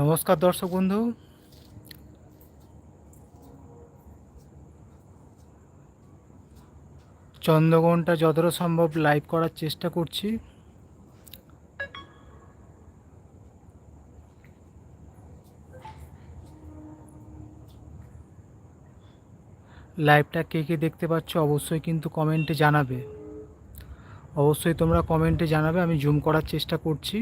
নমস্কার দর্শক বন্ধু। চন্দ্রগ্রহণটা যতটা সম্ভব লাইভ করার চেষ্টা করছি। লাইভটা কে কে দেখতে পাচ্ছ অবশ্যই কিন্তু কমেন্টে জানাবে। অবশ্যই তোমরা কমেন্টে জানাবে, আমি জুম করার চেষ্টা করছি।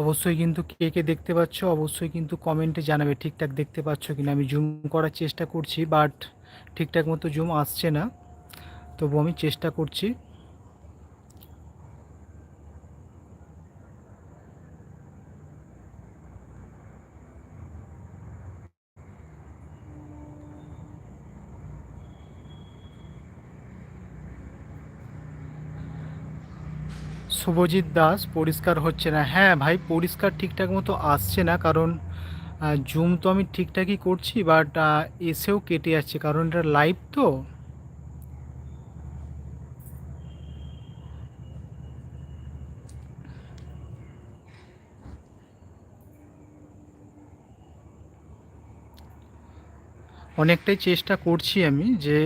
অবশ্যই কিন্তু কে কে দেখতে পাচ্ছ, অবশ্যই কিন্তু কমেন্টে জানাবে, ঠিকঠাক দেখতে পাচ্ছ কিনা। আমি জুম করার চেষ্টা করছি বাট ঠিকঠাক মতো জুম আসছে না। তবু আমি চেষ্টা করছি। শুভজিৎ দাস, পরিষ্কার হচ্ছে না। হ্যাঁ ভাই, পরিষ্কার ঠিকঠাক মতো আসছে না, কারণ জুম তো আমি ঠিকঠাকই করছি বাট এসেও কেটে যাচ্ছে, কারণ এটা লাইভ তো। অনেকটাই চেষ্টা করছি আমি যে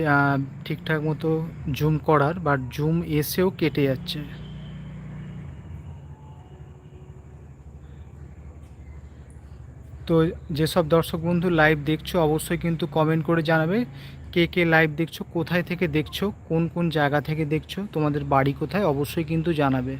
ঠিকঠাক মতো জুম করার বাট জুম এসেও কেটে যাচ্ছে। তো যেসব দর্শক বন্ধু লাইভ দেখছ, অবশ্যই কিন্তু কমেন্ট করে জানাবে কে কে লাইভ দেখছ, কোথায় থেকে দেখছ, কোন কোন জায়গা থেকে দেখছ, তোমাদের বাড়ি কোথায়, অবশ্যই কিন্তু জানাবে।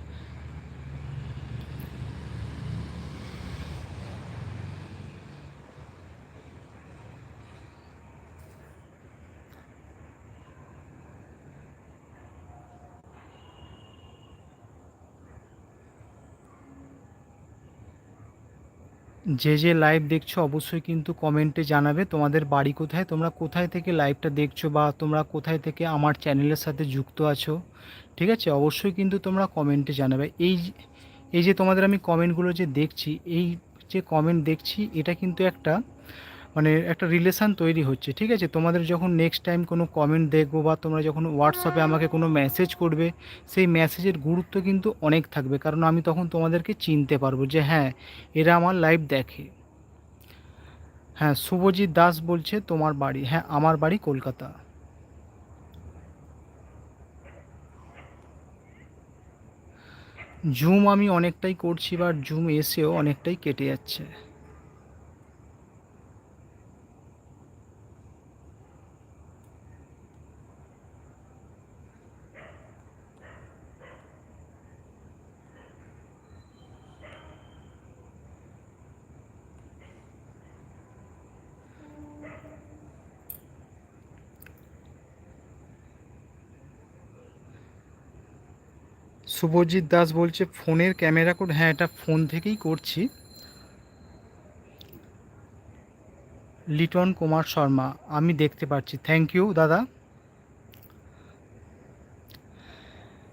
যে যে লাইভ দেখছ অবশ্যই কিন্তু কমেন্টে জানাবে তোমাদের বাড়ি কোথায়, তোমরা কোথায় থেকে লাইভটা দেখছ বা তোমরা কোথায় থেকে আমার চ্যানেলের সাথে যুক্ত আছো, ঠিক আছে? অবশ্যই কিন্তু তোমরা কমেন্টে জানাবে। এই এই যে তোমাদের আমি কমেন্টগুলো যে দেখছি, এই যে কমেন্ট দেখছি, এটা কিন্তু একটা মানে একটা রিলেশান তৈরি হচ্ছে, ঠিক আছে? তোমাদের যখন নেক্সট টাইম কোনো কমেন্ট দেখব বা তোমরা যখন হোয়াটসঅ্যাপে আমাকে কোনো মেসেজ করবে, সেই মেসেজের গুরুত্ব কিন্তু অনেক থাকবে। কারণ আমি তখন তোমাদেরকে চিনতে পারব যে হ্যাঁ এরা আমার লাইভ দেখে। হ্যাঁ শুভজিৎ দাস বলছে তোমার বাড়ি। হ্যাঁ আমার বাড়ি কলকাতা। জুম আমি অনেকটাই করছি বা জুম এসেও অনেকটাই কেটে যাচ্ছে। শুভজিৎ দাস বলছে, ফোনের ক্যামেরা কোড হ্যাঁ এটা ফোন থেকেই করছি। লিটন কুমার শর্মা, আমি দেখতে পাচ্ছি। থ্যাংক ইউ দাদা।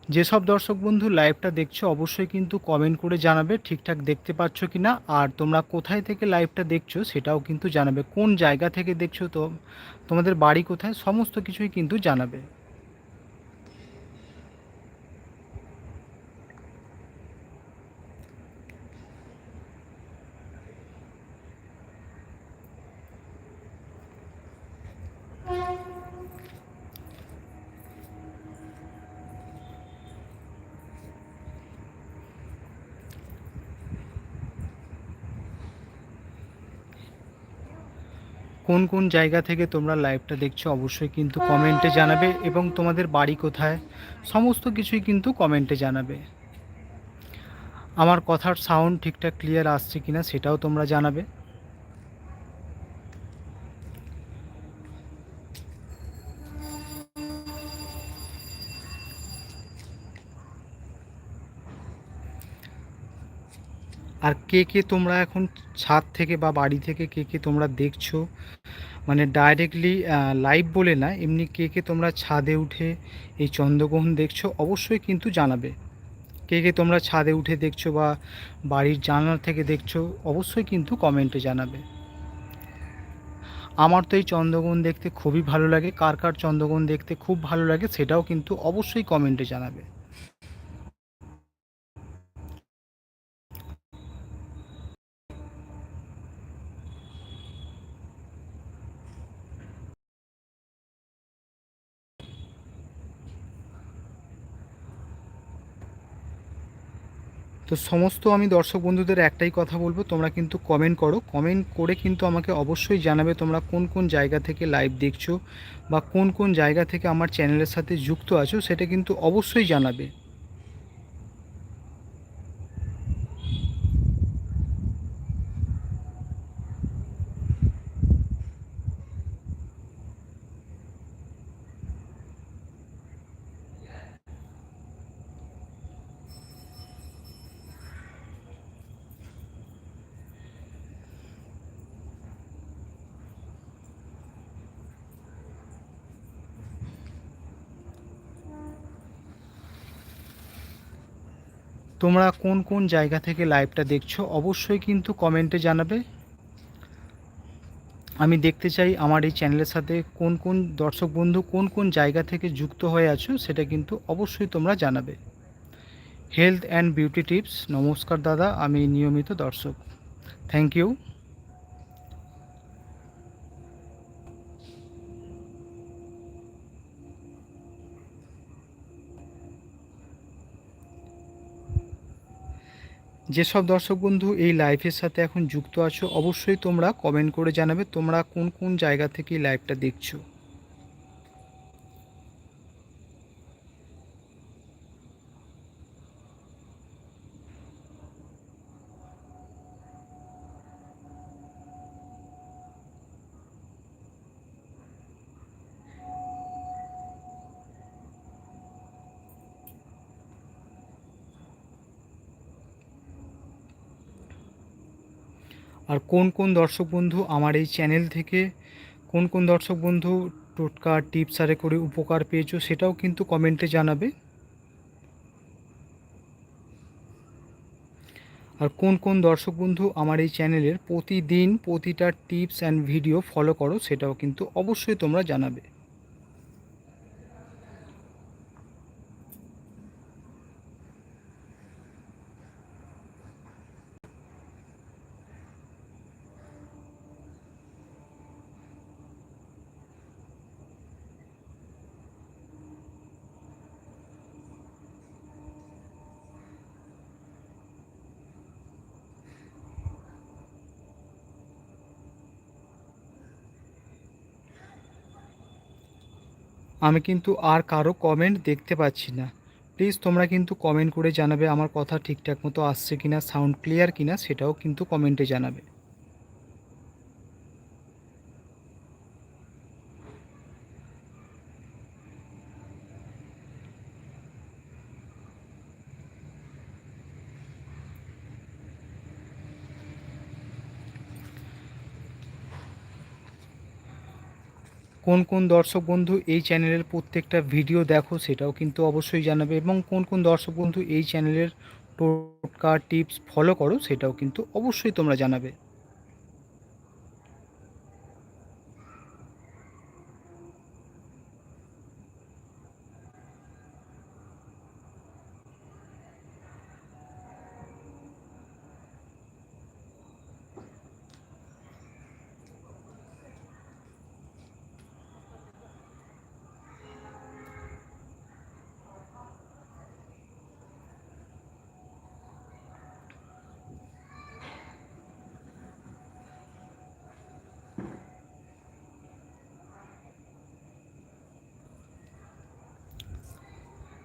যেসব দর্শক বন্ধু লাইভটা দেখছ, অবশ্যই কিন্তু কমেন্ট করে জানাবে, ঠিকঠাক দেখতে পাচ্ছ কি না? আর তোমরা কোথায় থেকে লাইভটা দেখছ, সেটাও কিন্তু জানাবে। কোন জায়গা থেকে দেখছ, তো তোমাদের বাড়ি কোথায়, সমস্ত কিছুই কিন্তু জানাবে। কোন কোন জায়গা থেকে তোমরা লাইভটা দেখছ অবশ্যই কিন্তু কমেন্টে জানাবে এবং তোমাদের বাড়ি কোথায়, সমস্ত কিছুই কিন্তু কমেন্টে জানাবে। আমার কথার সাউন্ড ঠিকঠাক ক্লিয়ার আসছে কিনা সেটাও তোমরা জানাবে। আর কে কে তোমরা এখন ছাদ থেকে বা বাড়ি থেকে কে কে তোমরা দেখছ? মানে ডাইরেক্টলি লাইভ বলে না, এমনি কে কে তোমরা ছাদে উঠে এই চন্দ্রগ্রহণ দেখছ অবশ্যই কিন্তু জানাবে। কে কে তোমরা ছাদে উঠে দেখছ বা বাড়ির জানলা থেকে দেখছ অবশ্যই কিন্তু কমেন্টে জানাবে। আমার তো এই চন্দ্রগ্রহণ দেখতে খুবই ভালো লাগে। কার কার চন্দ্রগ্রহণ দেখতে খুব ভালো লাগে সেটাও কিন্তু অবশ্যই কমেন্টে জানাবে। তো সমস্ত আমি দর্শক বন্ধুদের একটাই কথা বলব, তোমরা কিন্তু কমেন্ট করো। কমেন্ট করে কিন্তু আমাকে অবশ্যই জানাবে তোমরা কোন কোন জায়গা থেকে লাইভ দেখছ বা কোন কোন জায়গা থেকে আমার চ্যানেলের সাথে যুক্ত আছো, সেটা কিন্তু অবশ্যই জানাবে। তোমরা কোন কোন জায়গা থেকে লাইভটা দেখছ, অবশ্যই কিন্তু কমেন্টে জানাবে। আমি দেখতে চাই আমার এই চ্যানেলের সাথে কোন কোন দর্শক বন্ধু কোন কোন জায়গা থেকে যুক্ত হয়ে আছো, সেটা কিন্তু অবশ্যই তোমরা জানাবে। হেলথ অ্যান্ড বিউটি টিপস নমস্কার দাদা, আমি নিয়মিত দর্শক। থ্যাংক ইউ যেসব দর্শক বন্ধু এই লাইভের সাথে এখন যুক্ত আছো, অবশ্যই তোমরা কমেন্ট করে জানাবে তোমরা কোন কোন জায়গা থেকে এই লাইভটা দেখছ। আর কোন কোন দর্শক বন্ধু আমার এই চ্যানেল থেকে কোন কোন দর্শক বন্ধু টোটকা টিপস আরে করে উপকার পেয়েছ সেটাও কিন্তু কমেন্টে জানাবে। আর কোন কোন দর্শক বন্ধু আমার এই চ্যানেলের প্রতিদিন প্রতিটা টিপস অ্যান্ড ভিডিও ফলো করো সেটাও কিন্তু অবশ্যই তোমরা জানাবে। আমি কিন্তু আর কারও কমেন্ট দেখতে পাচ্ছি না। প্লিজ তোমরা কিন্তু কমেন্ট করে জানাবে, আমার কথা ঠিকঠাক মতো আসছে কিনা সাউন্ড ক্লিয়ার কিনা, সেটাও কিন্তু কমেন্টে জানাবে। কোন কোন দর্শক বন্ধু এই চ্যানেলের প্রত্যেকটা ভিডিও দেখো সেটাও কিন্তু অবশ্যই জানাবে এবং কোন কোন দর্শক বন্ধু এই চ্যানেলের টোটকা টিপস ফলো করো সেটাও কিন্তু অবশ্যই তোমরা জানাবে।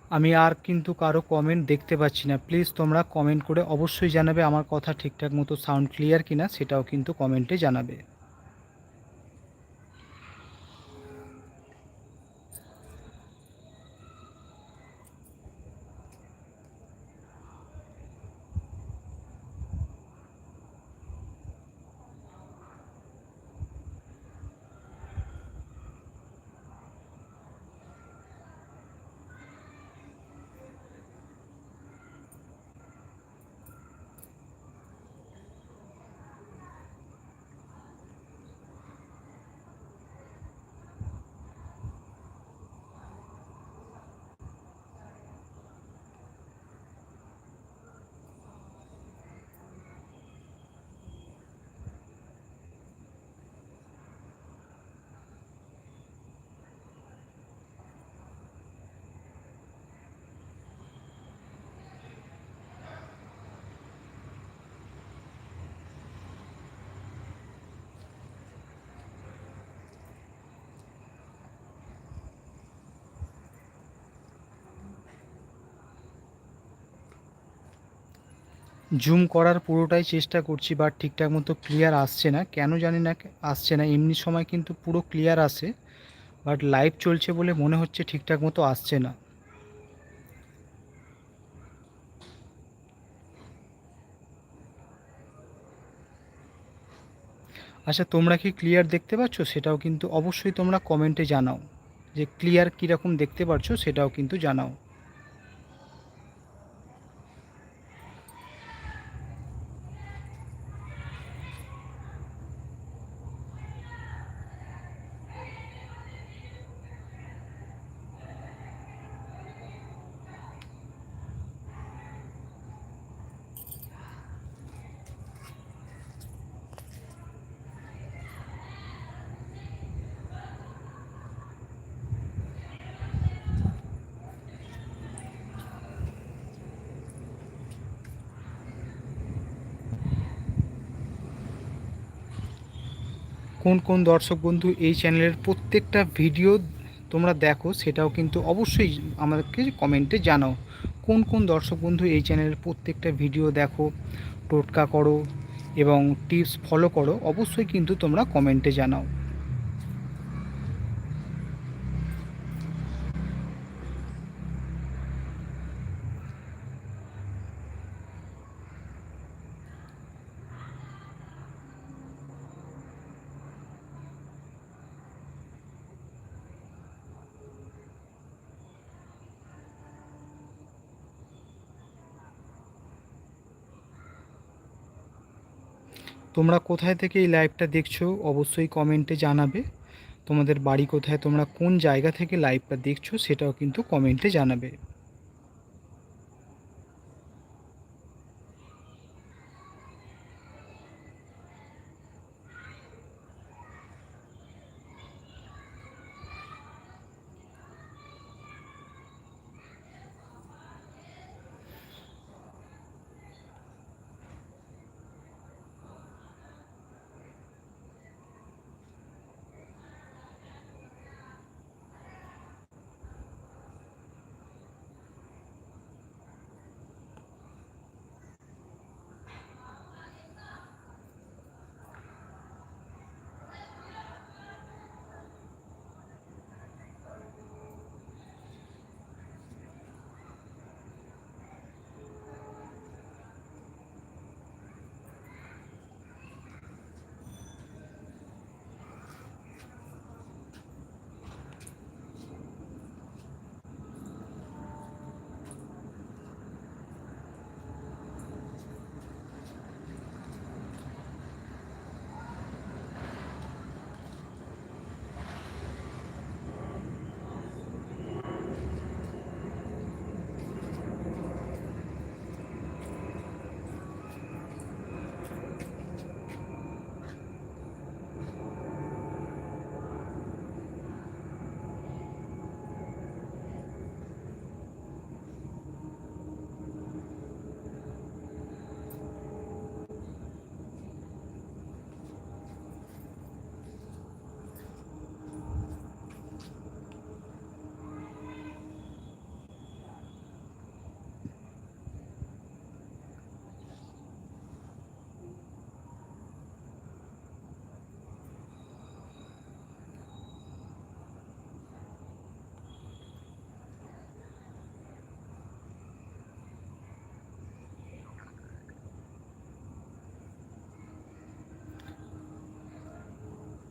আমি আর কিন্তু কারও কমেন্ট দেখতে পাচ্ছি না। প্লিজ তোমরা কমেন্ট করে অবশ্যই জানাবে আমার কথা ঠিকঠাক মতো সাউন্ড ক্লিয়ার কিনা, সেটাও কিন্তু কমেন্টে জানাবে। জুম করার পুরোটাই চেষ্টা করছি বাট ঠিকঠাক মতো ক্লিয়ার আসছে না। কেন জানি না আসছে না। এমনি সময় কিন্তু পুরো ক্লিয়ার আসে বাট লাইভ চলছে বলে মনে হচ্ছে ঠিকঠাক মতো আসছে না। আচ্ছা তোমরা কি ক্লিয়ার দেখতে পাচ্ছ? সেটাও কিন্তু অবশ্যই তোমরা কমেন্টে জানাও। যে ক্লিয়ার কীরকম দেখতে পাচ্ছ সেটাও কিন্তু জানাও। কোন কোন দর্শক বন্ধু এই চ্যানেলের প্রত্যেকটা ভিডিও তোমরা দেখো, সেটাও কিন্তু অবশ্যই আমাদেরকে কমেন্টে জানাও। কোন কোন দর্শক বন্ধু এই চ্যানেলের প্রত্যেকটা ভিডিও দেখো, টোটকা করো এবং টিপস ফলো করো, অবশ্যই কিন্তু তোমরা কমেন্টে জানাও। তোমরা কোথায় থেকে এই লাইভটা দেখছ, অবশ্যই কমেন্টে জানাবে। তোমাদের বাড়ি কোথায়, তোমরা কোন জায়গা থেকে লাইভটা দেখছ, সেটাও কিন্তু কমেন্টে জানাবে।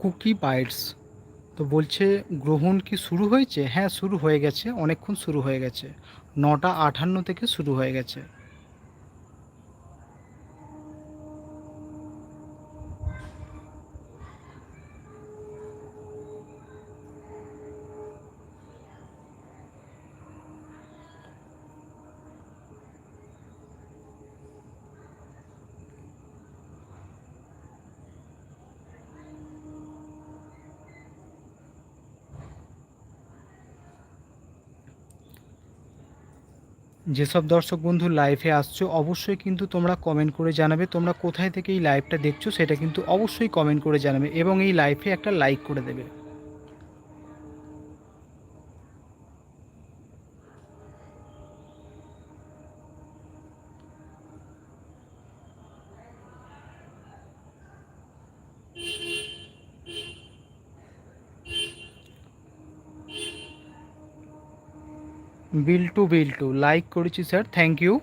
Cookie bites? তো বলছে, গ্রহণ কি শুরু হয়েছে? হ্যাঁ শুরু হয়ে গেছে, অনেকক্ষণ শুরু হয়ে গেছে। নটা আঠান্ন থেকে শুরু হয়ে গেছে। যেসব দর্শক বন্ধু লাইভে আসছো, অবশ্যই কিন্তু তোমরা কমেন্ট করে জানাবে। তোমরা কোথায় থেকে এই লাইভটা দেখছ, সেটা কিন্তু অবশ্যই কমেন্ট করে জানাবে এবং এই লাইভে একটা লাইক করে দেবে। বিল্টু বিল্টু লাইক করেছি স্যার থ্যাংক ইউ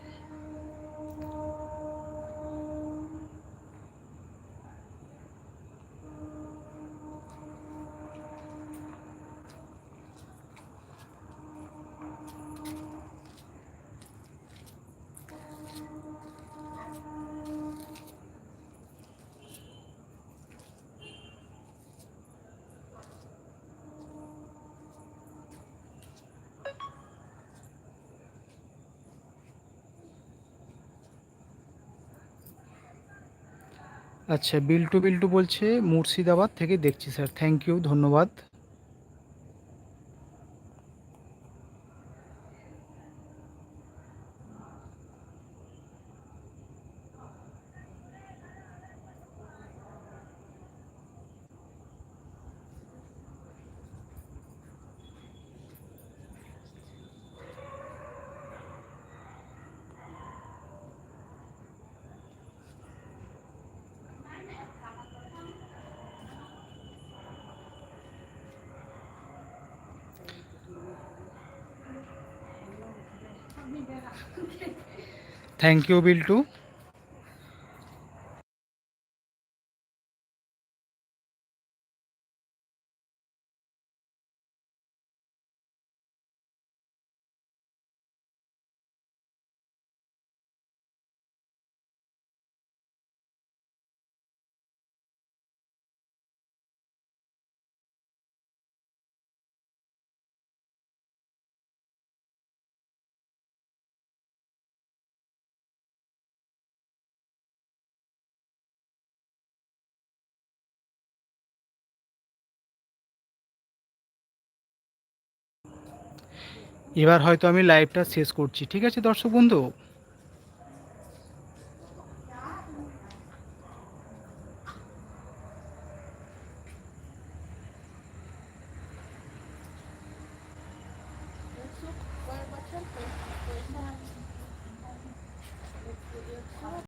আচ্ছা বিল্টু বিল্টু বলছে মুর্শিদাবাদ থেকে দেখছি স্যার। থ্যাংক ইউ ধন্যবাদ। থ্যাংক ইউ বিল্টু এবার হয়তো আমি লাইভটা শেষ করছি ঠিক আছে দর্শক বন্ধু?